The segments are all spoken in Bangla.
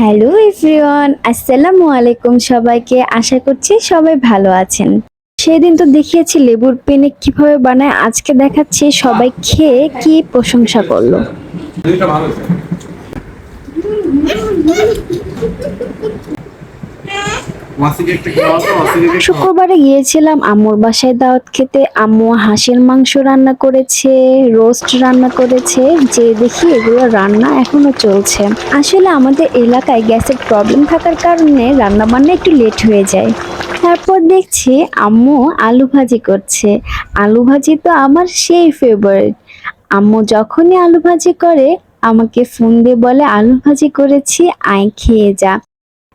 হ্যালো এভরিওয়ান, আসসালামু আলাইকুম সবাইকে। আশা করছি সবাই ভালো আছেন। সেদিন তো দেখিয়েছি লেবুর পেনে কীভাবে বানায়, আজকে দেখাচ্ছি সবাই খেয়ে কি প্রশংসা করল দুইটা ভালো হয়েছে। মাসিকে একটা খাওয়া তো মাসিকে একটা খাওয়া। শুক্রবারে গিয়েছিলাম আম্মুর বাসায় দাওয়াত খেতে। আম্মু হাঁসের মাংস রান্না করেছে, রোস্ট রান্না করেছে, যে দেখি এগুলো রান্না এখনও চলছে। আসলে আমাদের এলাকায় গ্যাসের প্রবলেম থাকার কারণে রান্না বান্না একটু লেট হয়ে যায়। তারপর দেখছি আম্মু আলু ভাজি করছে। আলু ভাজি তো আমার সেই ফেভারিট আম্মু যখনই আলু ভাজি করে, আমাকে ফোন দিয়ে বলে, আলু ভাজি করেছি, আয় খেয়ে যা।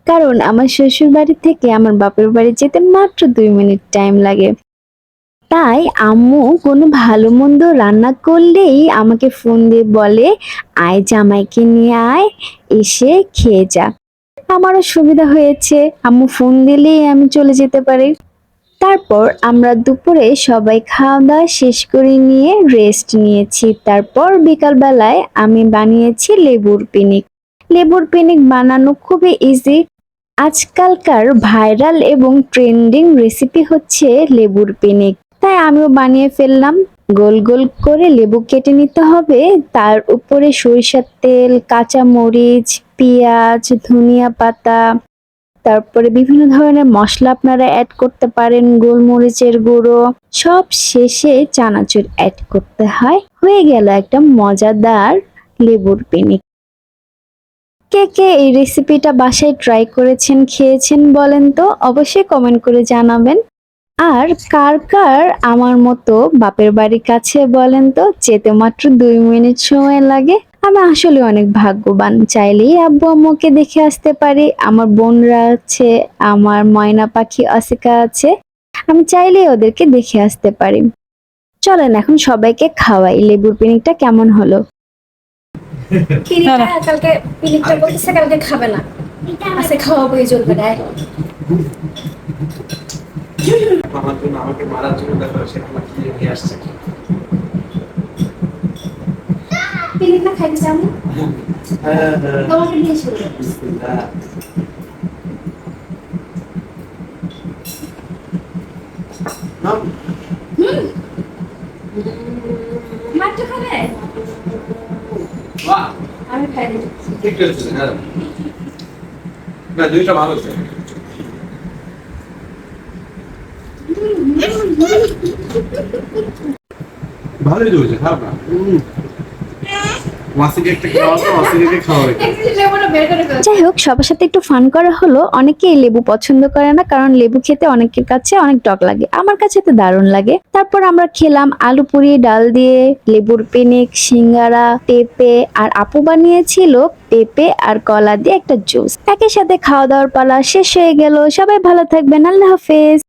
কারণ আমার শ্বশুর বাড়ি থেকে আমার বাপের বাড়ি যেতে মাত্র দুই মিনিট টাইম লাগে। তাই আম্মু কোনো ভালো মন্দ রান্না করলেই আমাকে ফোন দিয়ে বলে, আয় জামাইকে নিয়ে আয়, এসে খেয়ে যা। আমারও সুবিধা হয়েছে। আম্মু ফোন দিলেই আমি চলে যেতে পারি। তারপর আমরা দুপুরে সবাই খাওয়া দাওয়া শেষ করে নিয়ে রেস্ট নিয়েছি। তারপর বিকালবেলায় আমি বানিয়েছি লেবুর পিনিক। লেবুর পিনিক বানানো খুবই ইজি আজকালকার ভাইরাল এবং ট্রেন্ডিং রেসিপি হচ্ছে লেবুর পিনিক। তাই আমিও বানিয়ে ফেললাম। গোল গোল করে লেবু কেটে নিতে হবে। তার উপরে সরিষার তেল কাঁচা মরিচ পেঁয়াজ, ধনিয়া পাতা, তারপরে বিভিন্ন ধরনের মশলা আপনারা অ্যাড করতে পারেন, গোলমরিচের গুঁড়ো। সব শেষে চানাচুর অ্যাড করতে হয়। হয়ে গেল একটা মজাদার লেবুর পিনিক। কে কে এই রেসিপিটা বাসায় ট্রাই করেছেন, খেয়েছেন বলেন তো অবশ্যই কমেন্ট করে জানাবেন। আর কার কার আমার মতো বাপের বাড়ির কাছে বলেন তো যেতে মাত্র দুই মিনিট সময় লাগে। আমি আসলে অনেক ভাগ্যবান, চাইলেই আব্বু আম্মুকে দেখে আসতে পারি। আমার বোনরা আছে, আমার ময়না পাখি অসিকা আছে। আমি চাইলেই ওদেরকে দেখে আসতে পারি। চলেন এখন সবাইকে খাওয়াই। লেবুর পিনিকটা কেমন হলো? কিরিটা কালকে পিনিকটা বলতেছে কালকে খাবে না। আজকে খাওয়াবো এই জন্য দেয় আমার জন্য আমাকে মারার জন্য দেখো সে আমার কি নিয়ে আসছে। পিনিকটা খাইতে চাও? না হ্যাঁ, হ্যাঁ। তোমাকে দিয়ে শুরু বিসমিল্লাহ। নাও। মাত্র খাবে আমি খাই ঠিক আছে হ্যাঁ। না, দুইটা ভালো হয়েছে। ভালোই হয়েছে, খারাপ না। যাই হোক, সবার সাথে একটু ফান করা হলো। অনেকেই লেবু পছন্দ করে না, কারণ লেবু খেতে অনেকের কাছে অনেক টক লাগে। আমার কাছে তো দারুণ লাগে। তারপর আমরা খেলাম আলু পুরি, ডাল দিয়ে, লেবুর পেনিক, সিঙ্গারা, পেঁপে, আর আপু বানিয়েছিল পেঁপে আর কলা দিয়ে একটা জুস। একই সাথে খাওয়া দাওয়ার পালা শেষ হয়ে গেল। সবাই ভালো থাকবেন। আল্লাহ হাফেজ।